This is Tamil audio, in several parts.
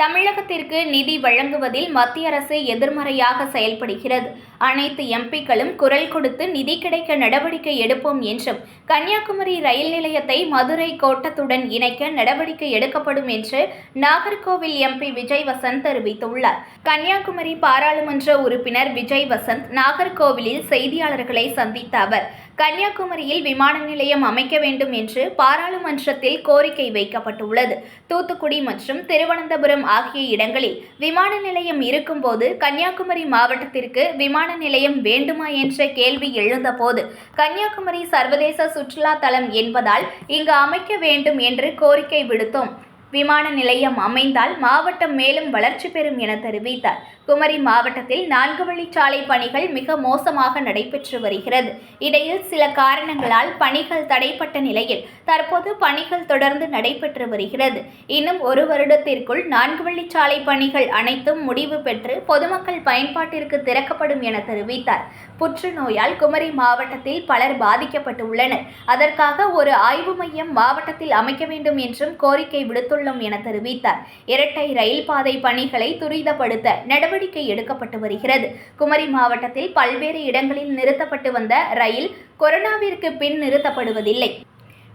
தமிழகத்திற்கு நிதி வழங்குவதில் மத்திய அரசு எதிர்மறையாக செயல்படுகிறது. அனைத்து எம்பிக்களும் குரல் கொடுத்து நிதி கிடைக்க நடவடிக்கை எடுப்போம் என்றும் கன்னியாகுமரி ரயில் நிலையத்தை மதுரை கோட்டத்துடன் இணைக்க நடவடிக்கை எடுக்கப்படும் என்று நாகர்கோவில் எம்பி விஜய் வசந்த் தெரிவித்துள்ளார். கன்னியாகுமரி பாராளுமன்ற உறுப்பினர் விஜய் வசந்த் நாகர்கோவிலில் செய்தியாளர்களை சந்தித்த அவர் கன்னியாகுமரியில் விமான நிலையம் அமைக்க வேண்டும் என்று பாராளுமன்றத்தில் கோரிக்கை வைக்கப்பட்டுள்ளது. தூத்துக்குடி மற்றும் திருவனந்தபுரம் ஆகிய இடங்களில் விமான நிலையம் இருக்கும்போது கன்னியாகுமரி மாவட்டத்திற்கு விமான நிலையம் வேண்டுமா என்ற கேள்வி எழுந்தபோது கன்னியாகுமரி சர்வதேச சுற்றுலா தலம் என்பதால் இங்கு அமைக்க வேண்டும் என்று கோரிக்கை விடுத்தோம். விமான நிலையம் அமைந்தால் மாவட்டம் மேலும் வளர்ச்சி பெறும் என தெரிவித்தார். குமரி மாவட்டத்தில் நான்கு வழிச்சாலை பணிகள் மிக மோசமாக நடைபெற்று வருகிறது. இடையில் சில காரணங்களால் பணிகள் தடைப்பட்ட நிலையில் தற்போது பணிகள் தொடர்ந்து நடைபெற்று வருகிறது. இன்னும் ஒரு வருடத்திற்குள் நான்கு வழிச்சாலை பணிகள் அனைத்தும் முடிவு பெற்று பொதுமக்கள் பயன்பாட்டிற்கு திறக்கப்படும் என தெரிவித்தார். புற்றுநோயால் குமரி மாவட்டத்தில் பலர் பாதிக்கப்பட்டுள்ளனர். அதற்காக ஒரு ஆய்வு மையம் மாவட்டத்தில் அமைக்க வேண்டும் என்றும் கோரிக்கை மேற்கொள்ளும் என தெரிவித்தார். இரட்டை ரயில் பாதை பணிகளை துரிதப்படுத்த நடவடிக்கை எடுக்கப்பட்டு வருகிறது. குமரி மாவட்டத்தில் பல்வேறு இடங்களில் நிறுத்தப்பட்டு வந்த ரயில் கொரோனாவிற்கு பின் நிறுத்தப்படுவதில்லை.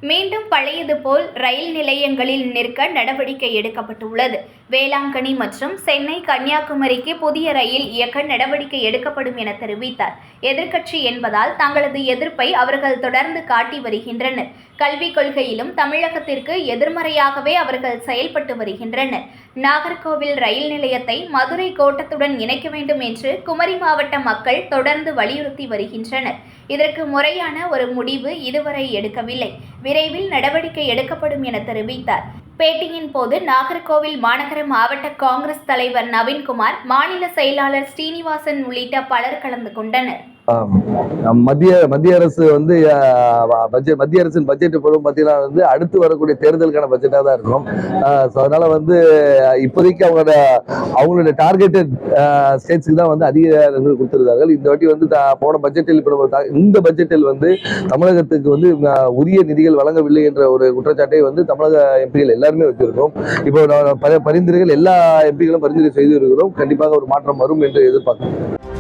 மீண்டும் பழையது போல் ரயில் நிலையங்களில் நிற்க நடவடிக்கை எடுக்கப்பட்டுள்ளது. வேளாங்கண்ணி மற்றும் சென்னை கன்னியாகுமரிக்கு புதிய ரயில் இயக்க நடவடிக்கை எடுக்கப்படும் என தெரிவித்தார். எதிர்க்கட்சி என்பதால் தங்களது எதிர்ப்பை அவர்கள் தொடர்ந்து காட்டி வருகின்றனர். கல்விக் கொள்கையிலும் தமிழகத்திற்கு எதிர்மறையாகவே அவர்கள் செயல்பட்டு வருகின்றனர். நாகர்கோவில் ரயில் நிலையத்தை மதுரை கோட்டத்துடன் இணைக்க வேண்டும் என்று குமரி மாவட்ட மக்கள் தொடர்ந்து வலியுறுத்தி வருகின்றனர். இதற்கு முறையான ஒரு முடிவு இதுவரை எடுக்கவில்லை. விரைவில் நடவடிக்கை எடுக்கப்படும் என தெரிவித்தார். பேட்டியின் போது நாகர்கோவில் மாநகர மாவட்ட காங்கிரஸ் தலைவர் நவீன்குமார் மாநில செயலாளர் ஸ்ரீனிவாசன் உள்ளிட்ட பலர் கலந்து கொண்டனர். மத்திய மத்திய அரசு வந்து பட்ஜெட் மத்திய அரசின் பட்ஜெட் பொருளும் பார்த்தீங்கன்னா வந்து அடுத்து வரக்கூடிய தேர்தலுக்கான பட்ஜெட்டாக தான் இருக்கும். ஸோ அதனால வந்து இப்போதைக்கு அவங்களோட அவங்களுடைய டார்கெட்டட் ஸ்டேட்ஸுக்கு தான் வந்து அதிக இடங்கள் இந்த வாட்டி வந்து போன பட்ஜெட்டில் இப்போ இந்த பட்ஜெட்டில் வந்து தமிழகத்துக்கு வந்து உரிய நிதிகள் வழங்கவில்லை என்ற ஒரு குற்றச்சாட்டை வந்து தமிழக எம்பிகள் எல்லாருமே வச்சிருக்கோம். இப்போ நான் பரிந்துரைகள் எல்லா எம்பிகளும் பரிந்துரை செய்து இருக்கிறோம் கண்டிப்பாக ஒரு மாற்றம் வரும் என்று எதிர்பார்க்கிறோம்.